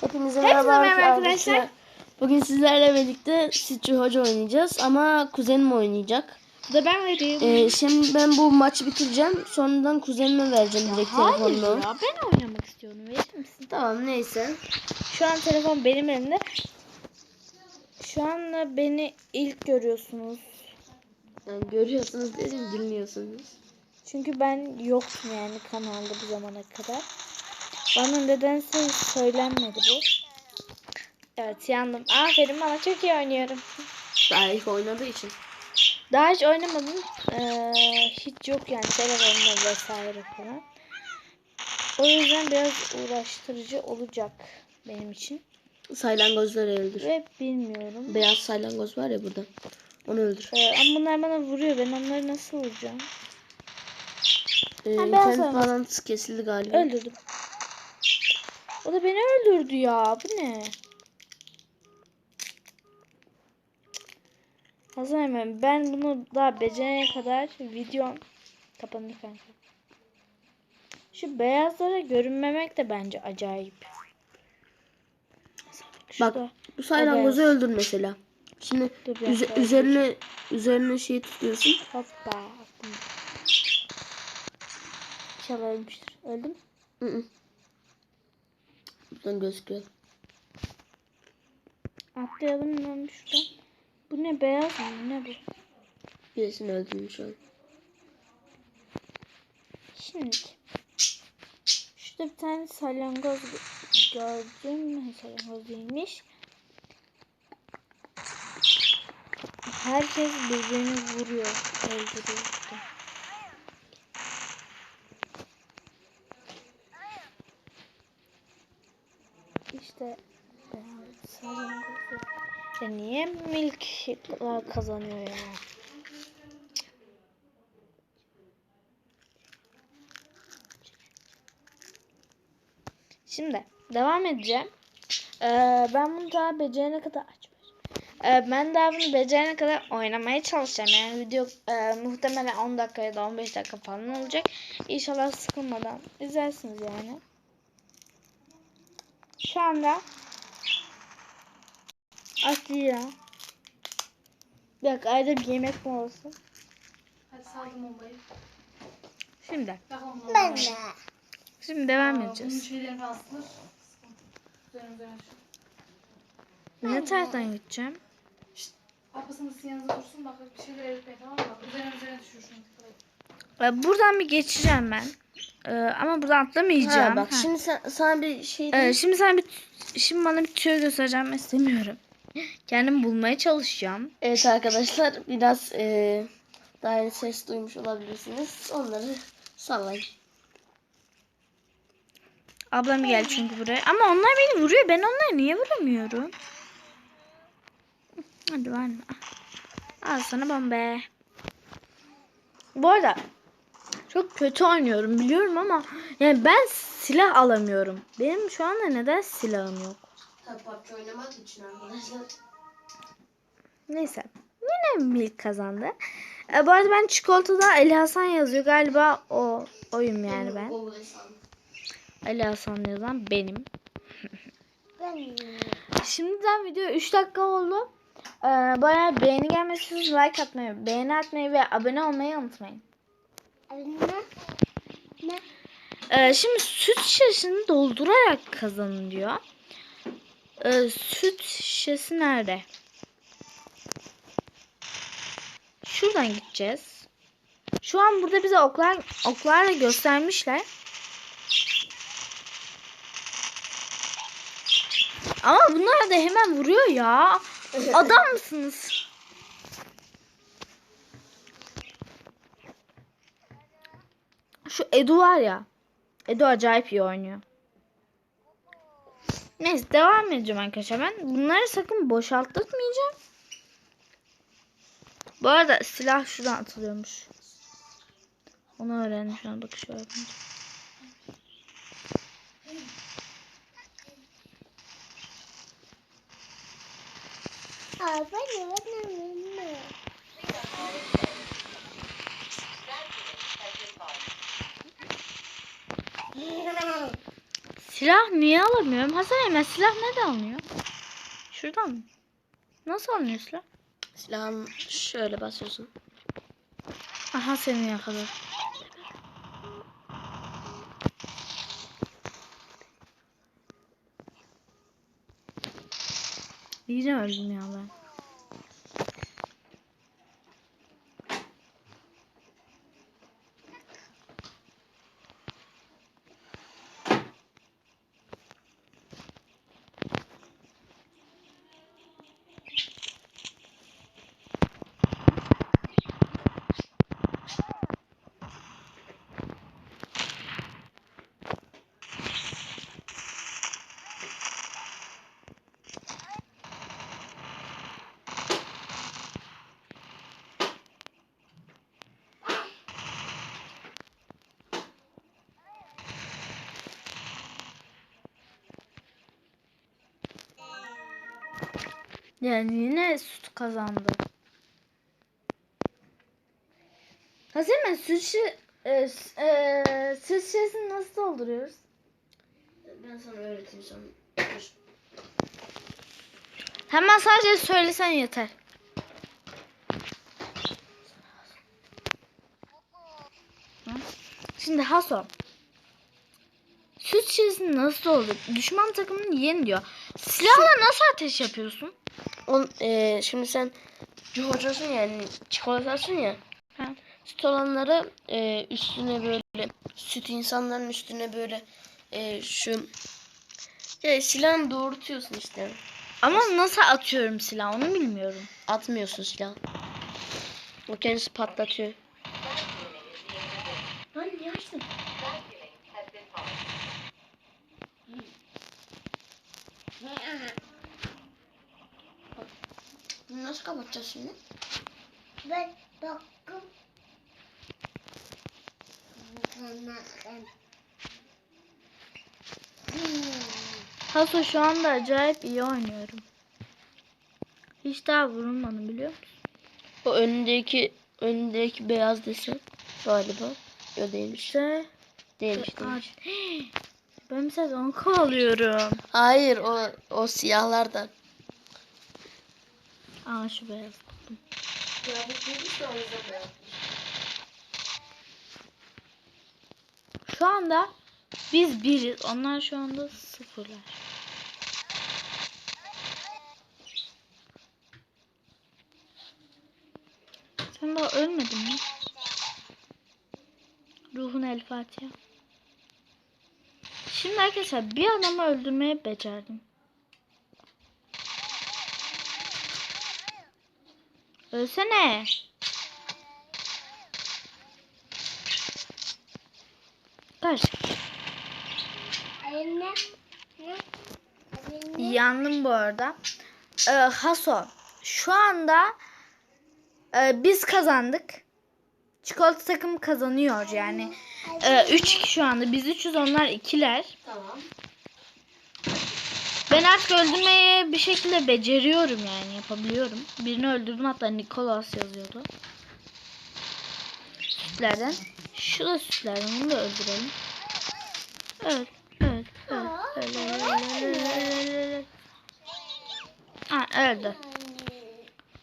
Hepinize merhaba merhaba arkadaşlar. Bugün sizlerle birlikte Sütçü Hoca oynayacağız ama kuzenim oynayacak. Bu da ben vereyim. Ee, şimdi ben bu maçı bitireceğim. Sonradan kuzenime vereceğim direkt Hayır telefonunu. ya ben oynamak istiyorum. Verir misin? Tamam neyse. Şu an telefon benim elimde. Şu anda beni ilk görüyorsunuz. Yani görüyorsunuz dedim dinliyorsunuz. Çünkü ben yoktum yani kanalda bu zamana kadar. Bana nedense söylenmedi bu. Evet yandım. Aferin bana çok iyi oynuyorum. Daha ilk oynadığı için. Daha hiç oynamadım. Ee, hiç yok yani telefonumda vesaire falan. O yüzden biraz uğraştırıcı olacak benim için. Saylangozları öldür. Ve bilmiyorum. Beyaz saylangoz var ya burada. Onu öldür. Ee, ama bunlar bana vuruyor. Ben onları nasıl vuracağım? Ee, internet bağlantısı kesildi galiba. Öldürdüm. O da beni öldürdü ya. Bu ne? Hasan hemen ben bunu daha becerene kadar videom kapanır kanka. Şu beyazlara görünmemek de bence acayip. Bak Şurada. bu saylangozu beyaz. öldür mesela. Şimdi Dur üzerine üzerine şey tutuyorsun. Hoppa. ölmüştür. Öldüm. Hı hı. Buradan gözüküyor. Atlayalım hemen şuradan. Bu ne beyaz mı? Ne bu? Birisini öldürmüş şu an. Şimdi. Şurada bir tane salyangoz gö- gördüm. Salyangoz değilmiş. Herkes birbirini vuruyor. Öldürüyor. İşte. İşte e. Ya niye milkshake kazanıyor ya? Şimdi devam edeceğim. Ee, ben bunu daha becerene kadar açmış. Ee, ben daha bunu becerene kadar oynamaya çalışacağım. Yani video e, muhtemelen 10 dakika ya da 15 dakika falan olacak. İnşallah sıkılmadan izlersiniz yani. Şu anda açacağım. Bir dakika ayda bir yemek molası. Hadi saldım bombayı. Şimdi. Yakalım bombayı. Şimdi devam Bunun edeceğiz. şeyleri. Üzerine üzerine şu. Ne taraftan gideceğim? Arkasını siyanıza dursun bak bir şeyler eritmeye tamam mı? Üzerine üzerine şunu. Ee, Buradan bir geçeceğim ben. Ee, ama buradan atlamayacağım. Ha, bak Ha. şimdi sen, sana bir şey Ee, şimdi sen bir şimdi bana bir tüyo göstereceğim istemiyorum. Kendimi bulmaya çalışacağım. Evet arkadaşlar biraz e, daha ses duymuş olabilirsiniz. Onları sallayın. Ablam geldi çünkü buraya. Ama onlar beni vuruyor. Ben onları niye vuramıyorum? Hadi verme. Al sana bombe. Bu arada çok kötü oynuyorum biliyorum ama yani ben silah alamıyorum. Benim şu anda neden silahım yok? Tabii PUBG oynamak için arkadaşlar. Neyse. Yine Milk kazandı. E, bu arada ben çikolatada Ali Hasan yazıyor. Galiba o oyum yani ben. Ali Hasan yazan benim. Şimdiden video 3 dakika oldu. Ee, bayağı beğeni gelmesi için like atmayı, beğeni atmayı ve abone olmayı unutmayın. Ee, şimdi süt şişesini doldurarak kazanın diyor. Ee, süt şişesi nerede? Şuradan gideceğiz. Şu an burada bize oklar oklarla göstermişler. Ama bunlar da hemen vuruyor ya. Adam mısınız? Şu Edu var ya. Edu acayip iyi oynuyor. Neyse devam edeceğim arkadaşlar. Ben bunları sakın boşaltmayacağım. Bu arada silah şuradan atılıyormuş. Onu öğrendim şu an bakış var. Silah niye alamıyorum? Hasan Eymen silah nereden alınıyor? Şuradan mı? Nasıl alınıyor silah? Silahın şöyle basıyorsun. Aha seni yakaladı. Yine öldüm ya ben. Yani yine süt kazandı. Hasan Eymen süt şi- e, e, süt şişesini nasıl dolduruyoruz? Ben sana öğreteyim. Dur. Hemen sadece söylesen yeter. Şimdi Haso. Süt şişesini nasıl olur? Düşman takımını yen diyor. Silahla nasıl ateş yapıyorsun? On, e, şimdi sen hocasın yani çikolatasın ya. Ha. Süt olanları e, üstüne böyle süt insanların üstüne böyle e, şu ya silahını doğrultuyorsun işte. Ama nasıl atıyorum silah onu bilmiyorum. Atmıyorsun silah. O kendisi patlatıyor. Lan niye açtın? Nasıl kapatacağız şimdi? Ben baktım. Haso şu anda acayip iyi oynuyorum. Hiç daha vurulmadım biliyor musun? O önündeki önündeki beyaz desen galiba. Yok değilmiş. İşte Değilmiş değilmiş. ben mesela onu kovalıyorum. Hayır o o siyahlardan. Aa şu beyaz. Şu anda biz biriz. Onlar şu anda sıfırlar. Sen daha ölmedin mi? Ruhun el Fatiha. Şimdi arkadaşlar bir adamı öldürmeyi becerdim. Ölsene. Kaç. Anne. Yandım bu arada. Ee, Haso. Şu anda e, biz kazandık. Çikolata takımı kazanıyor yani. 3 şu anda. Biz 300 onlar 2'ler. Tamam. Ben artık öldürmeyi bir şekilde beceriyorum yani yapabiliyorum. Birini öldürdüm hatta Nikolas yazıyordu. Sütlerden. Şu da sütlerden bunu da öldürelim. Evet. Evet. Evet. Öyle. Ha öldü.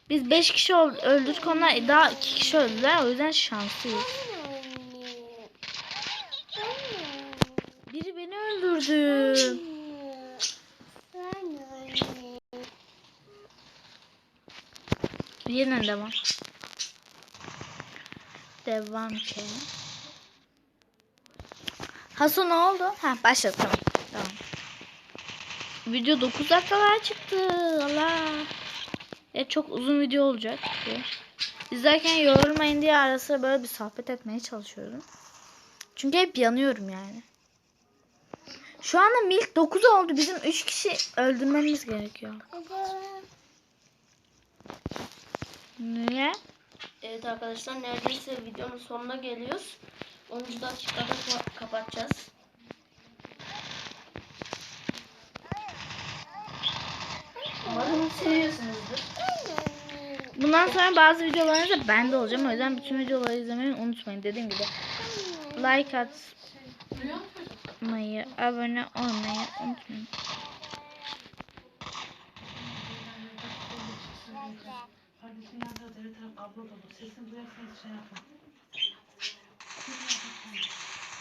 Biz 5 kişi öldürdük onlar daha 2 kişi öldüler o yüzden şanslıyız. Biri beni öldürdü. Yeniden devam. Devam ki. Hasan ne oldu? Ha başladı tamam. Tamam. Video 9 dakikalar çıktı. Allah. Ya çok uzun video olacak. diye. İzlerken yorulmayın diye ara sıra böyle bir sohbet etmeye çalışıyorum. Çünkü hep yanıyorum yani. Şu anda milk 9 oldu. Bizim 3 kişi öldürmemiz gerekiyor. Niye? Evet arkadaşlar neredeyse videonun sonuna geliyoruz. 10. dakikada ka- kapatacağız. Umarım seviyorsunuzdur. Bundan sonra bazı videolarınızda ben de olacağım. O yüzden bütün videoları izlemeyi unutmayın. Dediğim gibi like at. Duyuyor musun? olmayı, abone olmayı unutmayın. Kardeşim yanında her taraf kablo dolu. Sesini duyarsanız şey yapın.